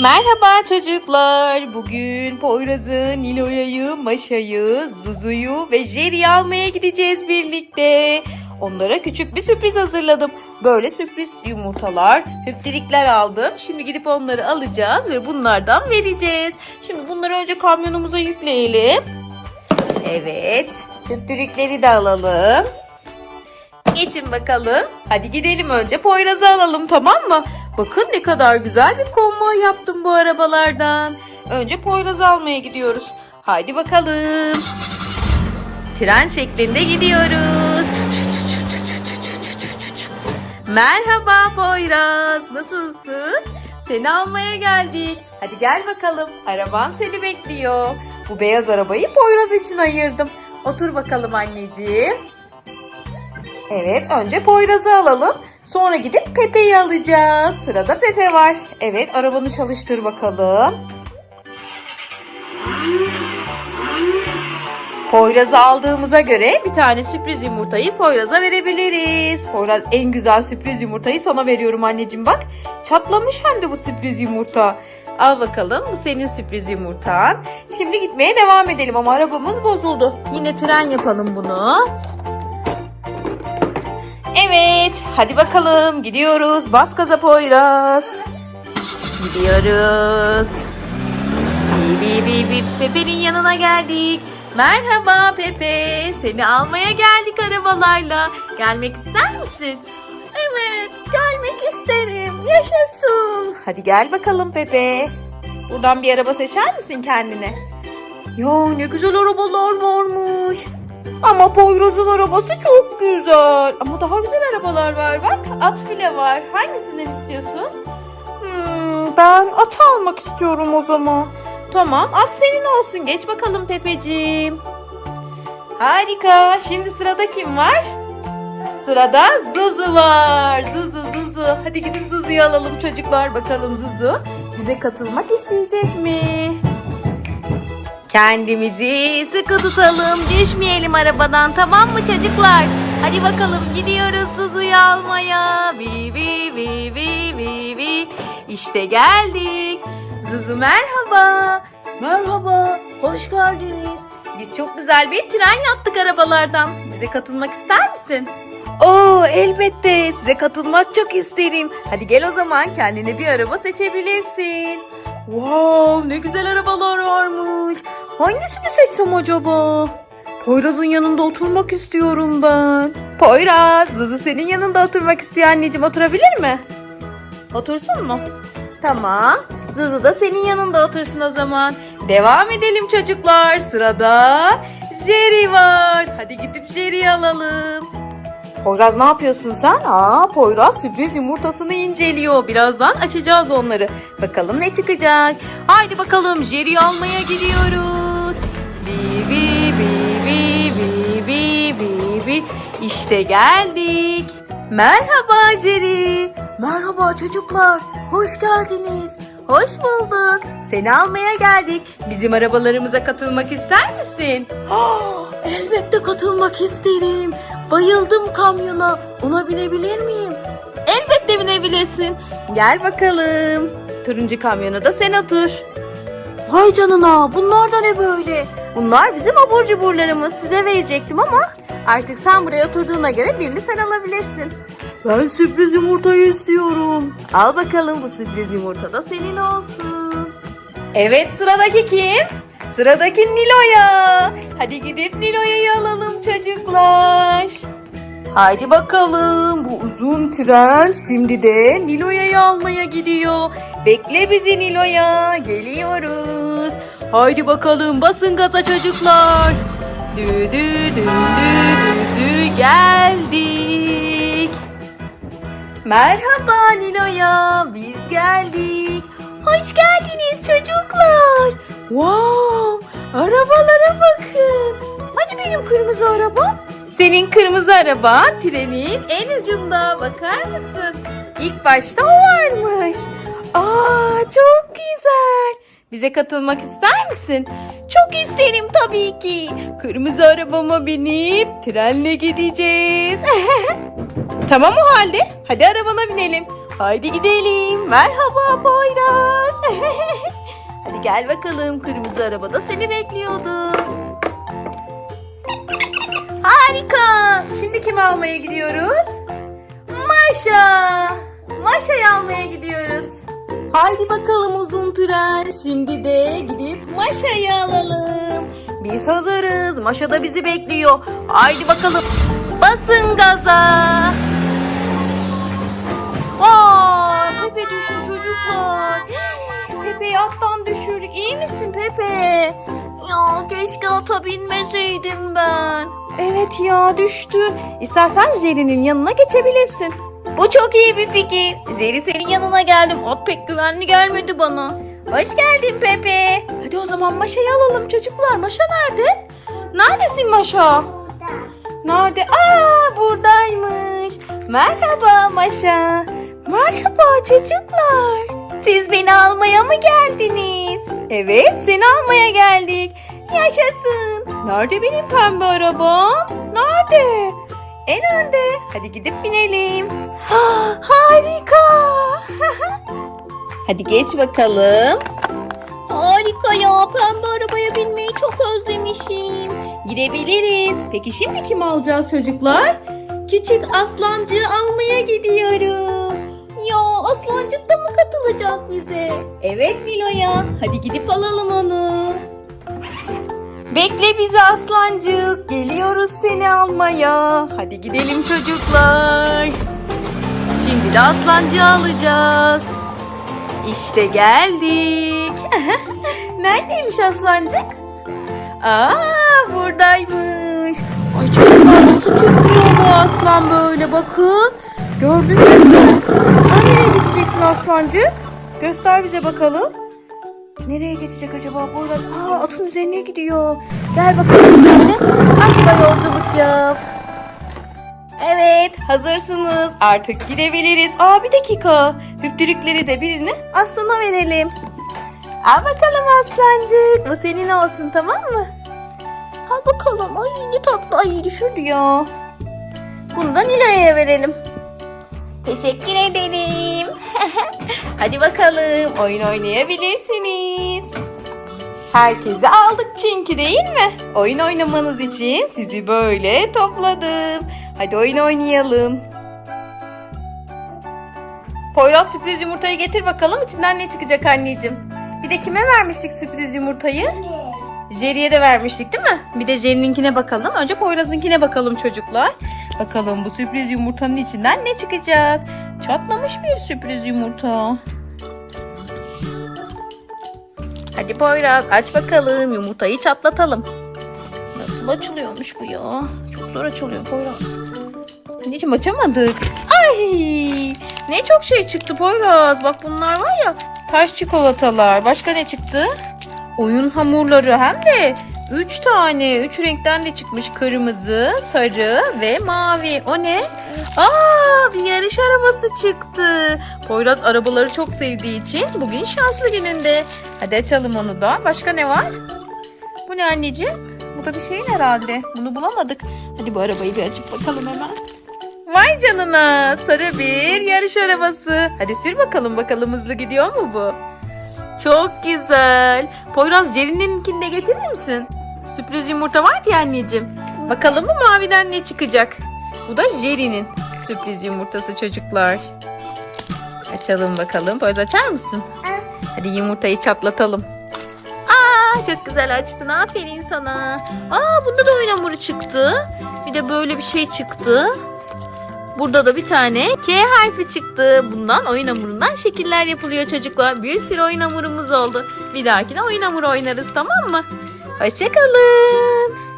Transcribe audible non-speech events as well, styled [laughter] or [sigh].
Merhaba çocuklar. Bugün Poyraz'ı, Niloya'yı, Maşa'yı, Zuzu'yu ve Jerry'i almaya gideceğiz birlikte. Onlara küçük bir sürpriz hazırladım. Böyle sürpriz yumurtalar, hüptirikler aldım. Şimdi gidip onları alacağız ve bunlardan vereceğiz. Şimdi bunları önce kamyonumuza yükleyelim. Evet, hüptirikleri de alalım. Geçin bakalım. Hadi gidelim önce Poyraz'ı alalım tamam mı? Bakın ne kadar güzel bir konvoy yaptım bu arabalardan. Önce Poyraz'ı almaya gidiyoruz. Haydi bakalım. Tren şeklinde gidiyoruz. Merhaba Poyraz. Nasılsın? Seni almaya geldik. Hadi gel bakalım. Araban seni bekliyor. Bu beyaz arabayı Poyraz için ayırdım. Otur bakalım anneciğim. Evet, önce Poyraz'ı alalım. Sonra gidip Pepe'yi alacağız. Sırada Pepe var. Evet, arabanı çalıştır bakalım. Poyraz'ı aldığımıza göre bir tane sürpriz yumurtayı Poyraz'a verebiliriz. Poyraz en güzel sürpriz yumurtayı sana veriyorum anneciğim bak. Çatlamış hem de bu sürpriz yumurta. Al bakalım bu senin sürpriz yumurtan. Şimdi gitmeye devam edelim ama arabamız bozuldu. Yine tren yapalım bunu. Evet, hadi bakalım gidiyoruz. Bas gaza Poyraz. Gidiyoruz. Bi bi Pepe'nin yanına geldik. Merhaba Pepe. Seni almaya geldik arabalarla. Gelmek ister misin? Evet, gelmek isterim. Yaşasın. Hadi gel bakalım Pepe. Buradan bir araba seçer misin kendine? Ya ne güzel arabalar varmış. Ama Poyraz'ın arabası çok güzel. Ama daha güzel arabalar var bak. At bile var. Hangisinden istiyorsun? Hmm, ben at almak istiyorum o zaman. Tamam at senin olsun. Geç bakalım Pepeciğim. Harika. Şimdi sırada kim var? Sırada Zuzu var. Zuzu Zuzu. Hadi gidip Zuzu'yu alalım çocuklar. Bakalım Zuzu bize katılmak isteyecek mi? Kendimizi sıkı tutalım, düşmeyelim arabadan tamam mı çocuklar? Hadi bakalım gidiyoruz Zuzu'yu almaya. Bi bi bi bi bi bi. İşte geldik. Zuzu merhaba. Merhaba, hoş geldiniz. Biz çok güzel bir tren yaptık arabalardan. Bize katılmak ister misin? Oo elbette size katılmak çok isterim. Hadi gel o zaman kendine bir araba seçebilirsin. Wow ne güzel arabalar varmış. Hangisini seçsem acaba? Poyraz'ın yanında oturmak istiyorum ben. Poyraz, Zuzu senin yanında oturmak istiyor anneciğim. Oturabilir mi? Otursun mu? Tamam. Zuzu da senin yanında otursun o zaman. Devam edelim çocuklar. Sırada Jerry var. Hadi gidip Jerry'i alalım. Poyraz ne yapıyorsun sen? Aa, Poyraz sürpriz yumurtasını inceliyor. Birazdan açacağız onları. Bakalım ne çıkacak. Haydi bakalım Jerry'i almaya gidiyoruz. Bi bi bi bi bi bi bi bi. İşte geldik. Merhaba Jerry. Merhaba çocuklar. Hoş geldiniz. Hoş bulduk. Seni almaya geldik. Bizim arabalarımıza katılmak ister misin? [gasps] elbette katılmak isterim. Bayıldım kamyona. Ona binebilir miyim? Elbette binebilirsin. Gel bakalım. Turuncu kamyona da sen otur. Vay canına bunlar da ne böyle? Bunlar bizim abur cuburlarımız. Size verecektim ama artık sen buraya oturduğuna göre birini sen alabilirsin. Ben sürpriz yumurtayı istiyorum. Al bakalım bu sürpriz yumurta da senin olsun. Evet sıradaki kim? Sıradaki Nilo'ya. Hadi gidip Nilo'ya'yı Haydi bakalım bu uzun tren şimdi de Nilo'ya'yı almaya gidiyor. Bekle bizi Nilo'ya geliyoruz. Haydi bakalım basın gaza çocuklar. Dü dü dü dü dü dü geldik. Merhaba Nilo'ya biz geldik. Hoş geldiniz çocuklar. Wow arabalara bakın. Hani benim kırmızı arabam? Senin kırmızı araban trenin en ucunda bakar mısın? İlk başta o varmış. Aa çok güzel. Bize katılmak ister misin? Çok isterim tabii ki. Kırmızı arabama binip trenle gideceğiz. [laughs] tamam o halde. Hadi arabana binelim. Haydi gidelim. Merhaba Poyraz. [laughs] Hadi gel bakalım kırmızı araba da seni bekliyordu. Harika. Şimdi kimi almaya gidiyoruz? Maşa. Maşa'yı almaya gidiyoruz. Haydi bakalım uzun tren. Şimdi de gidip Maşa'yı alalım. Biz hazırız. Maşa da bizi bekliyor. Haydi bakalım. Basın gaza. Aa, Pepe düştü çocuklar. Pepe'yi attan düşürdük. İyi misin Pepe? Ya keşke ata binmeseydim ben. Evet ya düştü. İstersen Jerry'nin yanına geçebilirsin. Bu çok iyi bir fikir. Jerry senin yanına geldim. At pek güvenli gelmedi bana. Hoş geldin Pepe. Hadi o zaman Maşa'yı alalım çocuklar. Maşa nerede? Neredesin Maşa? Nerede? Aa buradaymış. Merhaba Maşa. Merhaba çocuklar. Siz beni almaya mı geldiniz? Evet seni almaya geldik. Yaşasın. Nerede benim pembe arabam? Nerede? En önde. Hadi gidip binelim. Ha, harika. [laughs] Hadi geç bakalım. Harika ya. Pembe arabaya binmeyi çok özlemişim. Gidebiliriz. Peki şimdi kim alacağız çocuklar? Küçük aslancığı almaya gidiyoruz. Ya aslancık da mı katılacak bize? Evet Nilo'ya. Hadi gidip alalım onu. Bekle bizi aslancık. Geliyoruz seni almaya. Hadi gidelim çocuklar. Şimdi de aslancığı alacağız. İşte geldik. [laughs] Neredeymiş aslancık? Aa buradaymış. Ay çocuklar nasıl çıkıyor bu aslan böyle bakın. Gördünüz mü? Sen nereye geçeceksin aslancık? Göster bize bakalım. Nereye geçecek acaba Poyraz? Aa atın üzerine gidiyor. Gel bakalım sen de. Atla yolculuk yap. Evet hazırsınız. Artık gidebiliriz. Aa bir dakika. Hüptürükleri de birini aslana verelim. Al bakalım aslancık. Bu senin olsun tamam mı? Al bakalım. Ay ne tatlı. Ay düşürdü ya. Bunu da Nilay'a verelim. Teşekkür ederim. Hadi bakalım oyun oynayabilirsiniz. Herkesi aldık çünkü değil mi? Oyun oynamanız için sizi böyle topladım. Hadi oyun oynayalım. Poyraz sürpriz yumurtayı getir bakalım içinden ne çıkacak anneciğim. Bir de kime vermiştik sürpriz yumurtayı? Jerry'e de vermiştik değil mi? Bir de Jerry'ninkine bakalım. Önce Poyraz'ınkine bakalım çocuklar. Bakalım bu sürpriz yumurtanın içinden ne çıkacak? Çatlamış bir sürpriz yumurta. Hadi Poyraz aç bakalım yumurtayı çatlatalım. Nasıl açılıyormuş bu ya? Çok zor açılıyor Poyraz. Anneciğim açamadık. Ay ne çok şey çıktı Poyraz. Bak bunlar var ya taş çikolatalar. Başka ne çıktı? Oyun hamurları hem de 3 tane 3 renkten de çıkmış kırmızı, sarı ve mavi. O ne? Aa bir yarış arabası çıktı. Poyraz arabaları çok sevdiği için bugün şanslı gününde. Hadi açalım onu da. Başka ne var? Bu ne anneciğim? Bu da bir şeyin herhalde. Bunu bulamadık. Hadi bu arabayı bir açıp bakalım hemen. Vay canına sarı bir yarış arabası. Hadi sür bakalım bakalım hızlı gidiyor mu bu? Çok güzel. Poyraz Cerin'inkini de getirir misin? Sürpriz yumurta var ya anneciğim. Bakalım bu maviden ne çıkacak? Bu da Jerry'nin sürpriz yumurtası çocuklar. Açalım bakalım. Poyraz açar mısın? Hadi yumurtayı çatlatalım. Aa çok güzel açtın. Aferin sana. Aa bunda da oyun hamuru çıktı. Bir de böyle bir şey çıktı. Burada da bir tane K harfi çıktı. Bundan oyun hamurundan şekiller yapılıyor çocuklar. Bir sürü oyun hamurumuz oldu. Bir dahakine oyun hamuru oynarız tamam mı? Hoşçakalın.